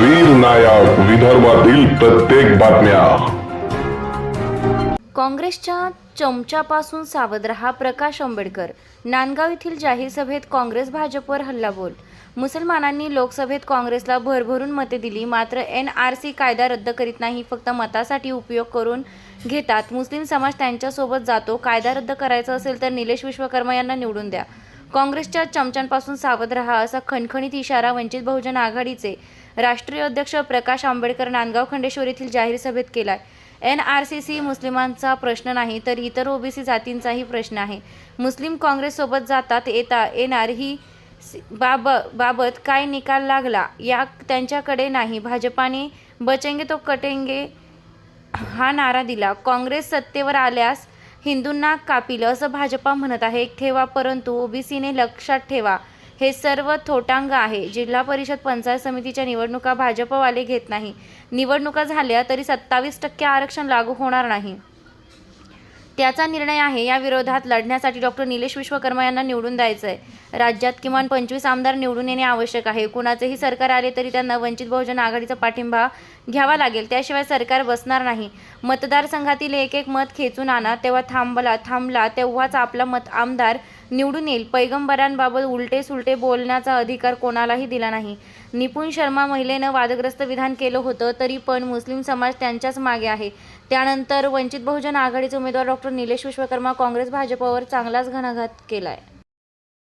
वीर नायक विदर्भातील प्रत्येक बातम्या. काँग्रेसच्या चमच्यापासून सावध रहा प्रकाश आंबेडकर. नांदगाव येथील जाहीर सभेत काँग्रेस भाजपवर हल्लाबोल. मुसलमानांनी लोकसभेत काँग्रेसला भरभरून मते दिली मात्र एन आर सी कायदा रद्द करीत नाही फक्त मतासाठी उपयोग करून घेतात. मुस्लिम समाज त्यांच्यासोबत जातो. कायदा रद्द करायचा असेल तर निलेश विश्वकर्मा यांना निवडून द्या. काँग्रेसच्या चमच्यांपासून सावध रहा असा खणखणीत इशारा वंचित बहुजन आघाडीचे राष्ट्रीय अध्यक्ष प्रकाश आंबेडकर नांदगाव खंडेश्वर येथील जाहीर सभेत केलाय. एन आर सी सी मुस्लिमांचा प्रश्न नाही तर इतर ओबीसी जातींचाही प्रश्न आहे. मुस्लिम काँग्रेससोबत जातात येता येणार ही बाब बाबत काय निकाल लागला या त्यांच्याकडे नाही. भाजपाने बचेंगे तो कटेंगे हा नारा दिला. काँग्रेस सत्तेवर आल्यास हिंदूंना कापिलं असं भाजपा म्हणत आहे. ठेवा परंतु ओबीसीने लक्षात ठेवा. हे सर्व थोटांग आहे. जिल्हा परिषद पंचायत समितीच्या निवडणुका भाजपवाले घेत नाही. निवडणुका झाल्या तरी सत्तावीस टक्के आरक्षण लागू होणार नाही. त्याचा निर्णय आहे या विरोधात लढण्यासाठी डॉक्टर निलेश विश्वकर्मा यांना निवडून द्यायचं आहे राज्यात किमान पंचवीस आमदार निवडून येणे आवश्यक आहे. कुणाचेही सरकार आले तरी त्यांना वंचित बहुजन आघाडीचा पाठिंबा घ्यावा लागेल. त्याशिवाय सरकार बसणार नाही. मतदारसंघातील एक एक मत खेचून आणा. तेव्हा थांबला थांबला तेव्हाच आपला मत आमदार निवडून येईल. पैगंबरांबाबत उलटे सुलटे बोलण्याचा अधिकार कोणालाही दिला नाही. निपुण शर्मा महिलेनं वादग्रस्त विधान केलं होतं तरी पण मुस्लिम समाज त्यांच्याच मागे आहे. त्यानंतर वंचित बहुजन आघाडीचे उमेदवार डॉक्टर निलेश विश्वकर्मा काँग्रेस भाजपवर चांगलाच घणाघात केला आहे